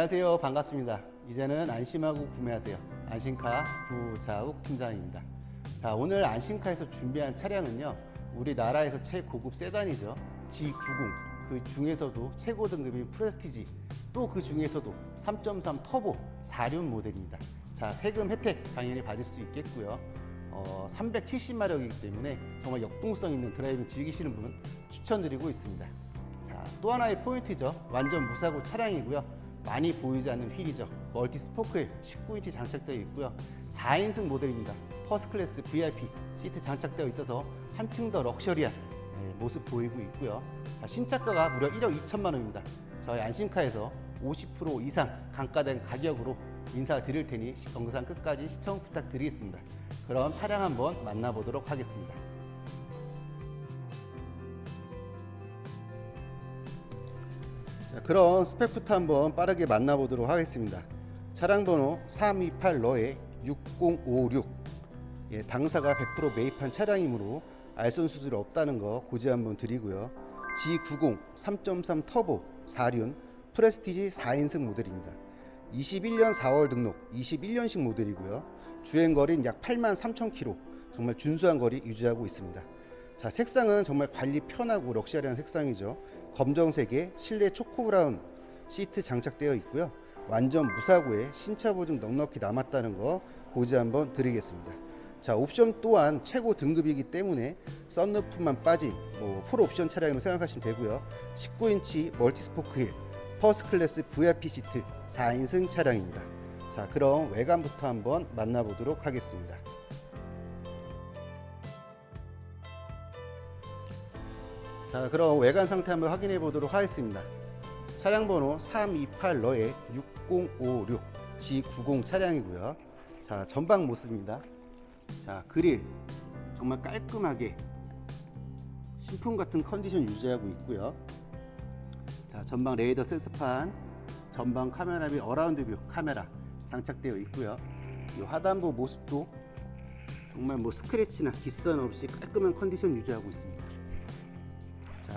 안녕하세요. 반갑습니다. 이제는 안심하고 구매하세요. 안심카 구자욱 팀장입니다. 자, 오늘 안심카에서 준비한 차량은요. 우리나라에서 최고급 세단이죠. G90. 그 중에서도 최고 등급인 프레스티지. 또 그 중에서도 3.3 터보 4륜 모델입니다. 자, 세금 혜택 당연히 받을 수 있겠고요. 어, 370마력이기 때문에 정말 역동성 있는 드라이빙 즐기시는 분 추천드리고 있습니다. 자, 또 하나의 포인트죠. 완전 무사고 차량이고요. 많이 보이지 않는 휠이죠. 멀티 스포크에 19인치 장착되어 있고요. 4인승 모델입니다. 퍼스트 클래스 VIP 시트 장착되어 있어서 한층 더 럭셔리한 예, 모습 보이고 있고요. 자, 신차가가 무려 1억 2천만 원입니다. 저희 안심카에서 50% 이상 강가된 가격으로 인사드릴 테니 영상 끝까지 시청 부탁드리겠습니다. 그럼 차량 한번 만나보도록 하겠습니다. 그럼 스펙부터 한번 빠르게 만나보도록 하겠습니다. 차량 번호 328러에 6056. 예, 당사가 100% 매입한 차량이므로 알선수들이 없다는 거 고지 한번 드리고요. G90 3.3 터보 4륜 프레스티지 4인승 모델입니다. 21년 4월 등록 21년식 모델이고요. 주행 거리는 약 8만 3천 킬로. 정말 준수한 거리 유지하고 있습니다. 자, 색상은 정말 관리 편하고 럭셔리한 색상이죠. 검정색에 실내 초코 브라운 시트 장착되어 있고요. 완전 무사고에 신차 보증 넉넉히 남았다는 거 고지 한번 드리겠습니다. 자, 옵션 또한 최고 등급이기 때문에 썬루프만 빠진 뭐 풀 옵션 차량으로 생각하시면 되고요. 19인치 멀티 스포크 힐, 퍼스트 클래스 VIP 시트 4인승 차량입니다. 자, 그럼 외관부터 한번 만나보도록 하겠습니다. 자, 그럼 외관 상태 한번 확인해 보도록 하겠습니다. 차량 번호 328 러에 6056 G90 차량이고요. 자, 전방 모습입니다. 자, 그릴 정말 깔끔하게 신품 같은 컨디션 유지하고 있고요. 자, 전방 레이더 센서판, 전방 카메라 및 어라운드 뷰 카메라 장착되어 있고요. 이 하단부 모습도 정말 뭐 스크래치나 기선 없이 깔끔한 컨디션 유지하고 있습니다.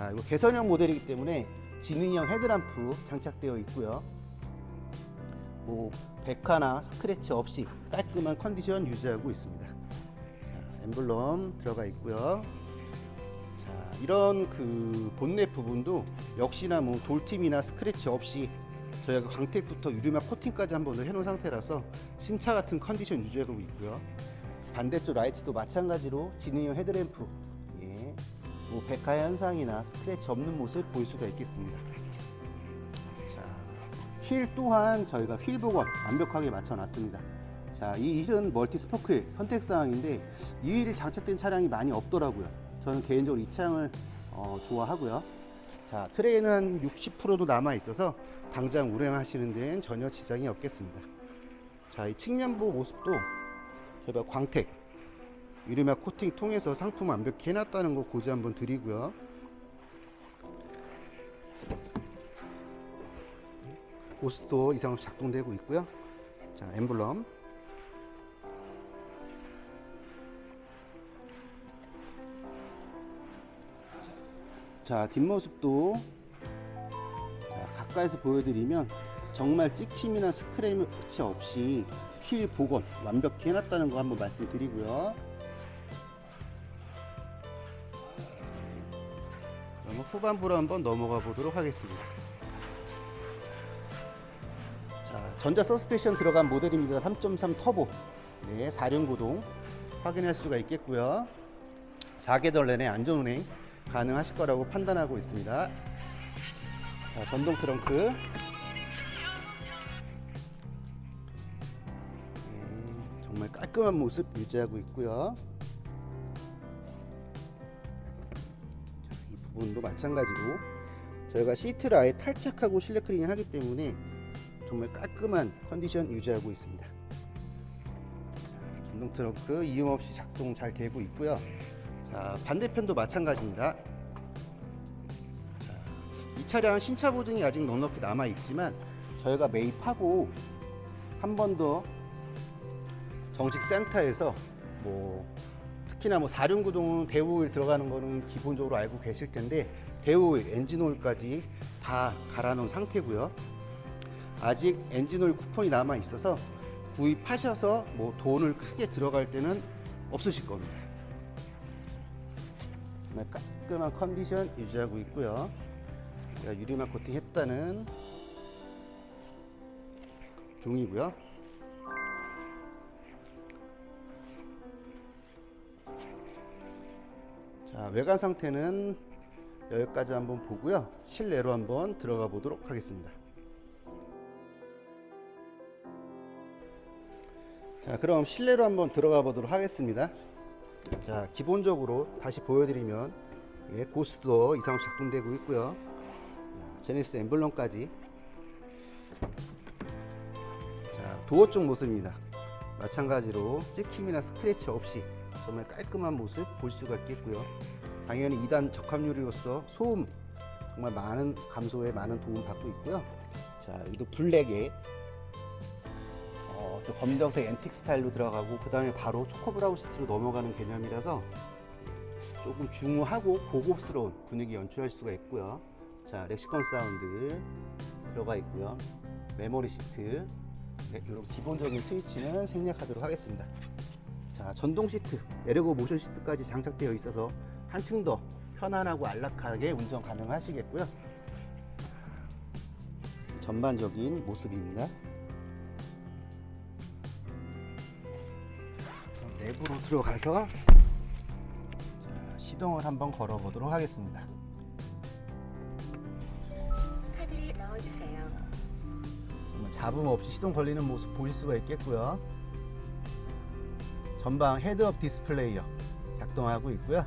자, 이거 개선형 모델이기 때문에 지능형 헤드램프 장착되어 있고요. 뭐 백화나 스크래치 없이 깔끔한 컨디션 유지하고 있습니다. 자, 엠블럼 들어가 있고요. 자, 이런 그 본넷 부분도 역시나 뭐 돌팀이나 스크래치 없이 저희가 광택부터 유리막 코팅까지 한번더 해놓은 상태라서 신차 같은 컨디션 유지하고 있고요. 반대쪽 라이트도 마찬가지로 지능형 헤드램프, 예, 뭐 백화 현상이나 스크래치 없는 모습 볼 수가 있겠습니다. 자, 휠 또한 저희가 휠 복원 완벽하게 맞춰놨습니다. 자, 이 휠은 멀티 스포크 휠 선택 사항인데 이 휠이 장착된 차량이 많이 없더라고요. 저는 개인적으로 이 차량을 어, 좋아하고요. 자, 트레이는 한 60%도 남아 있어서 당장 운행하시는 데는 전혀 지장이 없겠습니다. 자, 이 측면부 모습도 저희가 광택 유리막 코팅 통해서 상품 완벽히 해놨다는 거 고지 한번 드리고요. 보스도 이상 없이 작동되고 있고요. 자, 엠블럼. 자, 뒷모습도 자, 가까이서 보여드리면 정말 찍힘이나 스크래치 없이 휠 복원 완벽히 해놨다는 거 한번 말씀드리고요. 후반부로 한번 넘어가 보도록 하겠습니다. 자, 전자 서스펜션 들어간 모델입니다. 3.3 터보. 네, 4륜 구동 확인할 수가 있겠고요. 4개월 내내 안전 운행 가능하실 거라고 판단하고 있습니다. 자, 전동 트렁크. 네, 정말 깔끔한 모습 유지하고 있고요. 부분도 마찬가지로 저희가 시트를 아예 탈착하고 실내 클리닝 하기 때문에 정말 깔끔한 컨디션 유지하고 있습니다. 전동 트렁크 이음 없이 작동 잘 되고 있고요. 자, 반대편도 마찬가지입니다. 자, 이 차량 신차 보증이 아직 넉넉히 남아 있지만 저희가 매입하고 한 번 더 정식 센터에서 뭐 특히나 뭐 사륜구동은 대우일 들어가는 거는 기본적으로 알고 계실 텐데 대우일, 엔진오일까지 다 갈아놓은 상태고요. 아직 엔진오일 쿠폰이 남아 있어서 구입하셔서 뭐 돈을 크게 들어갈 때는 없으실 겁니다. 정말 깔끔한 컨디션 유지하고 있고요. 유리막 코팅 했다는 종이고요. 자, 외관 상태는 여기까지 한번 보고요. 실내로 한번 들어가 보도록 하겠습니다. 자, 그럼 실내로 한번 들어가 보도록 하겠습니다. 자, 기본적으로 다시 보여드리면 예, 고스도 이상 작동되고 있고요. 자, 제네시스 엠블럼까지. 자, 도어 쪽 모습입니다. 마찬가지로 찍힘이나 스크래치 없이 정말 깔끔한 모습 볼 수가 있겠고요. 당연히 2단 적합유리로서 소음 정말 많은 감소에 많은 도움 받고 있고요. 자, 여기도 블랙에 어, 또 검정색 앤틱 스타일로 들어가고 그 다음에 바로 초코 브라운 시트로 넘어가는 개념이라서 조금 중후하고 고급스러운 분위기 연출할 수가 있고요. 자, 렉시콘 사운드 들어가 있고요. 메모리 시트 네, 이런 기본적인 스위치는 생략하도록 하겠습니다. 자, 전동 시트, 에르고 모션 시트까지 장착되어 있어서 한층 더 편안하고 안락하게 운전 가능하시겠고요. 전반적인 모습입니다. 내부로 들어가서 자, 시동을 한번 걸어 보도록 하겠습니다. 카드를 넣어주세요. 잡음 없이 시동 걸리는 모습 보일 수가 있겠고요. 전방 헤드업 디스플레이어 작동하고 있고요.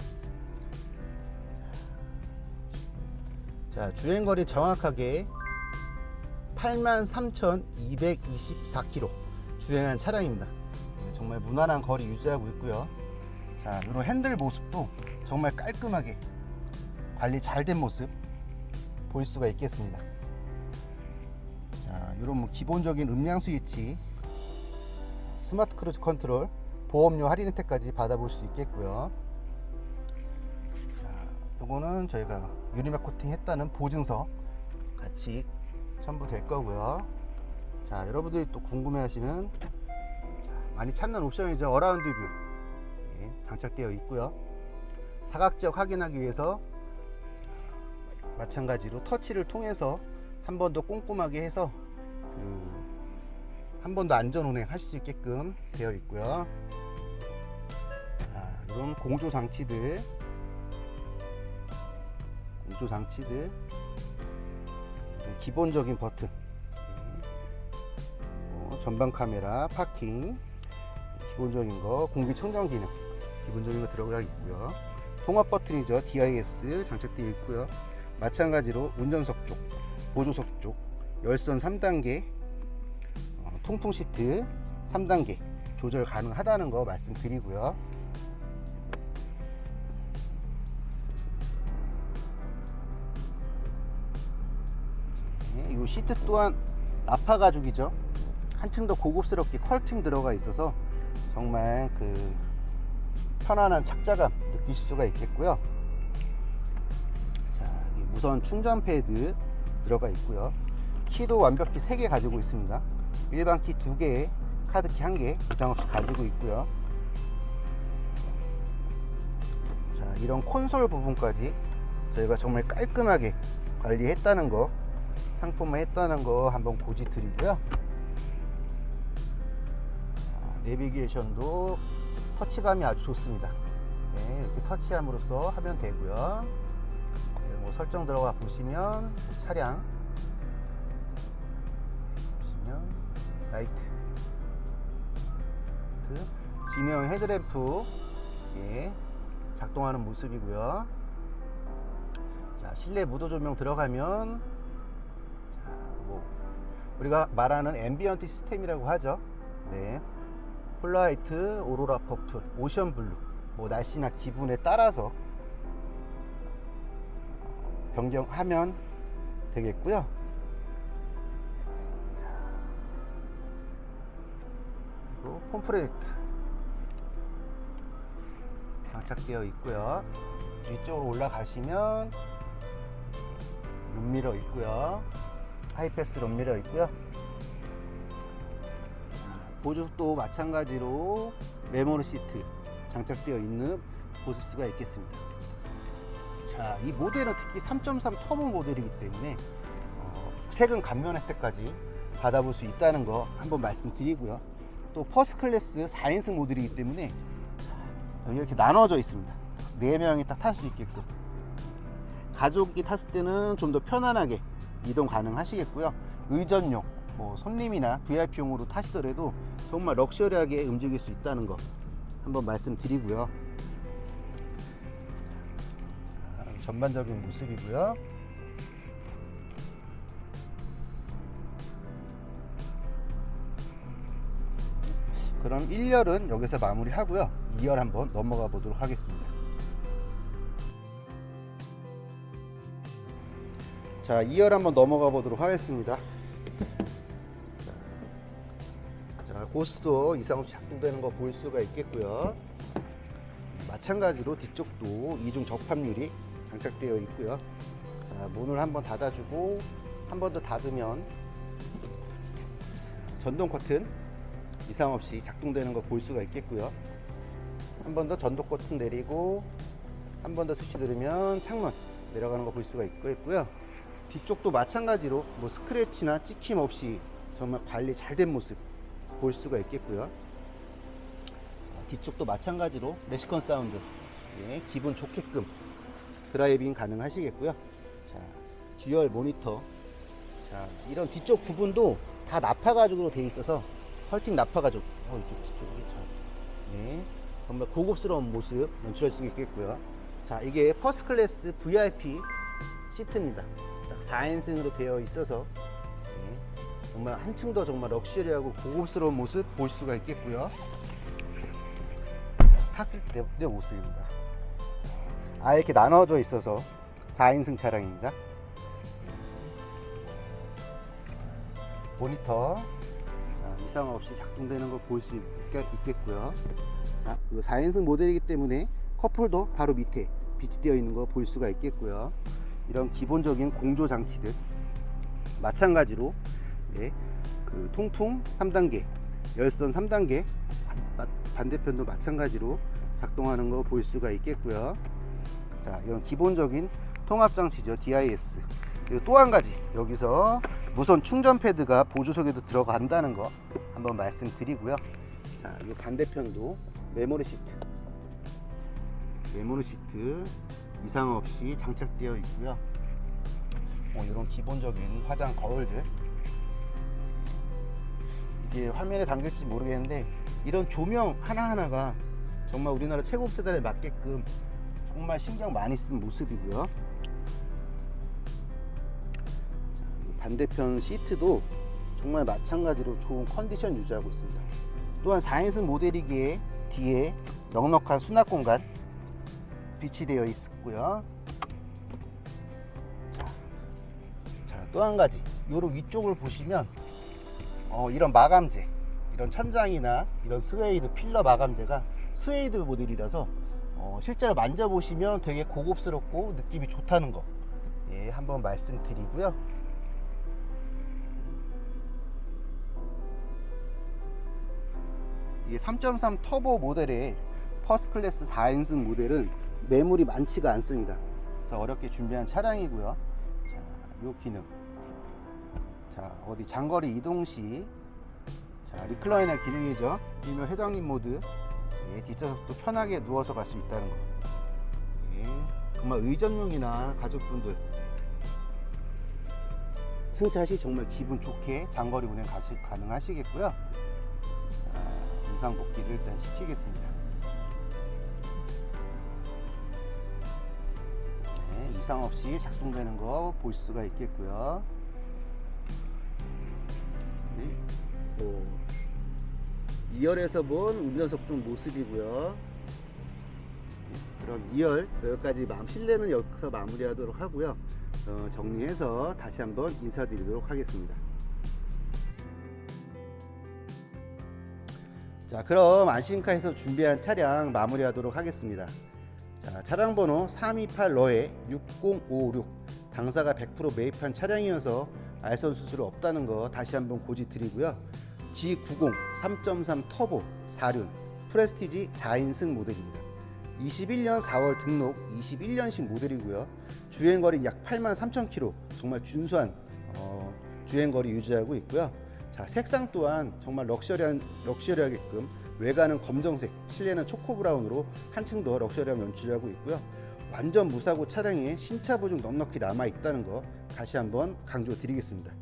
자, 주행거리 정확하게 83,224km 주행한 차량입니다. 네, 정말 무난한 거리 유지하고 있고요. 자, 이런 핸들 모습도 정말 깔끔하게 관리 잘 된 모습 볼 수가 있겠습니다. 자, 이런 뭐 기본적인 음량 스위치, 스마트 크루즈 컨트롤, 보험료 할인 혜택까지 받아볼 수 있겠고요. 자, 요거는 저희가 유리막 코팅 했다는 보증서 같이 첨부될 거고요. 자, 여러분들이 또 궁금해하시는 자, 많이 찾는 옵션이죠. 어라운드 뷰 예, 장착되어 있고요. 사각지역 확인하기 위해서 마찬가지로 터치를 통해서 한 번 더 꼼꼼하게 해서 그 한 번 더 안전 운행 할 수 있게끔 되어 있고요. 자, 이런 공조 장치들, 공조 장치들, 기본적인 버튼, 어, 전방 카메라, 파킹, 기본적인 거, 공기청정 기능, 기본적인 거 들어가 있고요. 통합 버튼이죠. DIS 장착되어 있고요. 마찬가지로 운전석 쪽, 보조석 쪽, 열선 3단계, 어, 통풍 시트 3단계 조절 가능하다는 거 말씀드리고요. 네, 이 시트 또한 나파 가죽이죠. 한층 더 고급스럽게 컬팅 들어가 있어서 정말 그 편안한 착자감 느끼실 수가 있겠고요. 자, 이 무선 충전 패드 들어가 있고요. 키도 완벽히 3개 가지고 있습니다. 일반 키 2개, 카드 키 1개 이상 없이 가지고 있고요. 자, 이런 콘솔 부분까지 저희가 정말 깔끔하게 관리했다는 거, 상품화 했다는 거 한번 고지 드리고요. 자, 내비게이션도 터치감이 아주 좋습니다. 네, 이렇게 터치함으로써 하면 되고요. 네, 뭐 설정 들어가 보시면 차량 라이트, 그 진형 헤드램프 예, 작동하는 모습이고요. 자 실내 무도 조명 들어가면 자, 뭐 우리가 말하는 앰비언트 시스템이라고 하죠. 네. 폴라이트, 오로라 퍼플, 오션 블루, 뭐 날씨나 기분에 따라서 어, 변경하면 되겠고요. 폼프레이트 장착되어 있고요. 위쪽으로 올라가시면 룸미러 있고요. 하이패스 룸미러 있고요. 보조도 마찬가지로 메모리 시트 장착되어 있는 보실 수가 있겠습니다. 자, 이 모델은 특히 3.3 터보 모델이기 때문에 어, 세금 감면 혜택까지 받아볼 수 있다는 거 한번 말씀드리고요. 또 퍼스트 클래스 4인승 모델이기 때문에 여기 이렇게 나눠져 있습니다. 4명이 딱 탈 수 있게끔. 가족이 탔을 때는 좀 더 편안하게 이동 가능하시겠고요. 의전용, 뭐 손님이나 VIP용으로 타시더라도 정말 럭셔리하게 움직일 수 있다는 거 한번 말씀드리고요. 자, 전반적인 모습이고요. 그럼 1열은 여기서 마무리하고요. 2열 한번 넘어가 보도록 하겠습니다. 자, 2열 한번 넘어가 보도록 하겠습니다. 자, 고스도 이상 없이 작동되는 거 볼 수가 있겠고요. 마찬가지로 뒤쪽도 이중 접합률이 장착되어 있고요. 자, 문을 한번 닫아주고 한 번 더 닫으면 전동 커튼 이상 없이 작동되는 거볼 수가 있겠고요. 한 번 더 전동 커튼 내리고 한 번 더 스위치 누르면 창문 내려가는 거 볼 수가 있고요. 뒤쪽도 마찬가지로 뭐 스크래치나 찍힘 없이 정말 관리 잘 된 모습 볼 수가 있겠고요. 어, 뒤쪽도 마찬가지로 메시컨 사운드 예, 기분 좋게끔 드라이빙 가능하시겠고요. 자, 듀얼 모니터 자, 이런 뒤쪽 부분도 다 나파 가죽으로 돼 있어서 헐팅 나파 가죽 어, 이쪽 뒤쪽이 참 예, 정말 고급스러운 모습 연출할 수 있겠고요. 자, 이게 퍼스트 클래스 VIP 시트입니다. 딱 4인승으로 되어 있어서 예, 정말 한층 더 정말 럭셔리하고 고급스러운 모습 볼 수가 있겠고요. 자, 탔을 때, 때 모습입니다. 아 이렇게 나눠져 있어서 4인승 차량입니다. 모니터 자, 이상 없이 작동되는 거볼수 있겠고요. 자, 이 4인승 모델이기 때문에 컵홀더 바로 밑에 비치되어 있는 거 볼 수가 있겠고요. 이런 기본적인 공조 장치들 마찬가지로 네, 그 통풍 3단계, 열선 3단계 반- 반대편도 마찬가지로 작동하는 거 볼 수가 있겠고요. 자, 이런 기본적인 통합 장치죠. DIS. 그리고 또 한 가지 여기서 무선 충전 패드가 보조석에도 들어간다는 거 한번 말씀드리고요. 자, 이 반대편도 메모리 시트. 메모리 시트 이상 없이 장착되어 있고요. 뭐 이런 기본적인 화장 거울들 이게 화면에 담길지 모르겠는데 이런 조명 하나하나가 정말 우리나라 최고급 세단에 맞게끔 정말 신경 많이 쓴 모습이고요. 반대편 시트도 정말 마찬가지로 좋은 컨디션 유지하고 있습니다. 또한 4인승 모델이기에 뒤에 넉넉한 수납 공간 비치되어 있고요. 자, 또 한 가지. 요런 위쪽을 보시면 어, 이런 마감재, 이런 천장이나 이런 스웨이드 필러 마감재가 스웨이드 모델이라서 어, 실제로 만져보시면 되게 고급스럽고 느낌이 좋다는 거 예, 한번 말씀드리고요. 3.3 터보 모델의 퍼스트 클래스 4인승 모델은 매물이 많지가 않습니다. 그래서 어렵게 준비한 차량이고요. 자, 요 기능. 자, 어디 장거리 이동 시 자, 리클라이너 기능이죠. 일명 회장님 모드. 예, 뒷좌석도 편하게 누워서 갈 수 있다는 거. 예, 정말 의전용이나 가족분들 승차 시 정말 기분 좋게 장거리 운행 가능하시겠고요. 자, 이상 복귀를 일단 시키겠습니다. 네, 이상 없이 작동되는 거 볼 수가 있겠고요. 네, 또 2열에서 본 운전석 쪽 모습이고요. 네, 그럼 2열 여기까지 마음 실내는 여기서 마무리하도록 하고요. 어, 정리해서 다시 한번 인사드리도록 하겠습니다. 자, 그럼 안심카에서 준비한 차량 마무리하도록 하겠습니다. 자, 차량 번호 328 러에 6056 당사가 100% 매입한 차량이어서 알선 수수료 없다는 거 다시 한번 고지 드리고요. G90 3.3 터보 4륜 프레스티지 4인승 모델입니다. 21년 4월 등록 21년식 모델이고요. 주행 거리 약 8만 3천 킬로 정말 준수한 어, 주행 거리 유지하고 있고요. 자 색상 또한 정말 럭셔리한 럭셔리하게끔 외관은 검정색, 실내는 초코 브라운으로 한층 더 럭셔리한 연출하고 있고요. 완전 무사고 차량에 신차 보증 넉넉히 남아 있다는 거 다시 한번 강조드리겠습니다.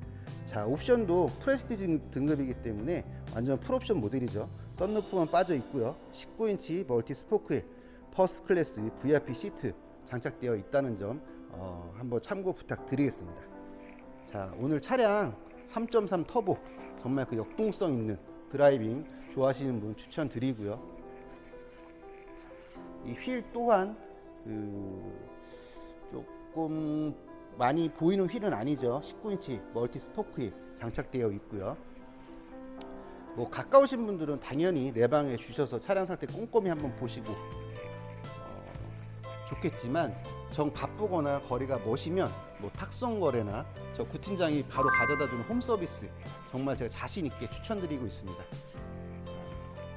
자 옵션도 프레스티지 등급이기 때문에 완전 풀옵션 모델이죠. 썬루프만 빠져 있고요. 19인치 멀티 스포크에 퍼스트 클래스 VIP 시트 장착되어 있다는 점 어, 한번 참고 부탁드리겠습니다. 자 오늘 차량 3.3 터보 정말 그 역동성 있는 드라이빙 좋아하시는 분 추천드리고요. 이 휠 또한 그 조금 많이 보이는 휠은 아니죠. 19인치 멀티 스포크에 장착되어 있고요. 뭐 가까우신 분들은 당연히 내방에 주셔서 차량 상태 꼼꼼히 한번 보시고 어, 좋겠지만 정 바쁘거나 거리가 머시면 뭐 탁송 거래나 저 구팀장이 바로 가져다 주는 홈 서비스 정말 제가 자신 있게 추천드리고 있습니다.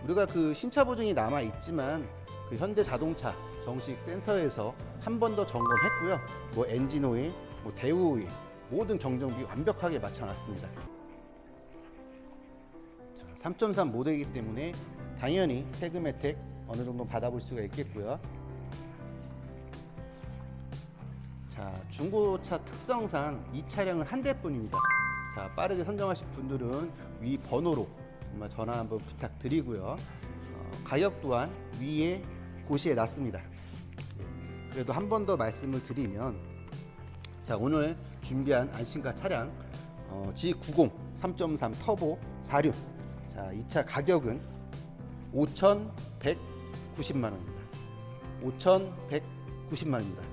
우리가 그 신차 보증이 남아 있지만 그 현대 자동차 정식 센터에서 한 번 더 점검했고요. 뭐 엔진 오일, 뭐 대우 오일 모든 경정비 완벽하게 맞춰놨습니다. 자, 3.3 모델이기 때문에 당연히 세금 혜택 어느 정도 받아볼 수가 있겠고요. 자, 중고차 특성상 이 차량은 한 대뿐입니다. 자, 빠르게 선정하실 분들은 위 번호로 전화 한번 부탁드리고요. 어, 가격 또한 위에 고시해 놨습니다. 예, 그래도 한 번 더 말씀을 드리면 자 오늘 준비한 안심카 차량 어, G90 3.3 터보 4륜 자 이 차 가격은 5,190만 원입니다. 5,190만 원입니다.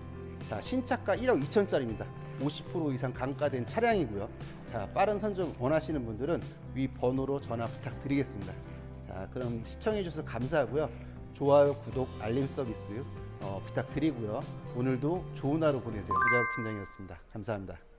자 신차가 1억 2천짜리입니다. 50% 이상 강가된 차량이고요. 자 빠른 선정 원하시는 분들은 위 번호로 전화 부탁드리겠습니다. 자 그럼 시청해 주셔서 감사하고요. 좋아요, 구독, 알림 서비스 어, 부탁드리고요. 오늘도 좋은 하루 보내세요. 부자국 팀장이었습니다. 감사합니다.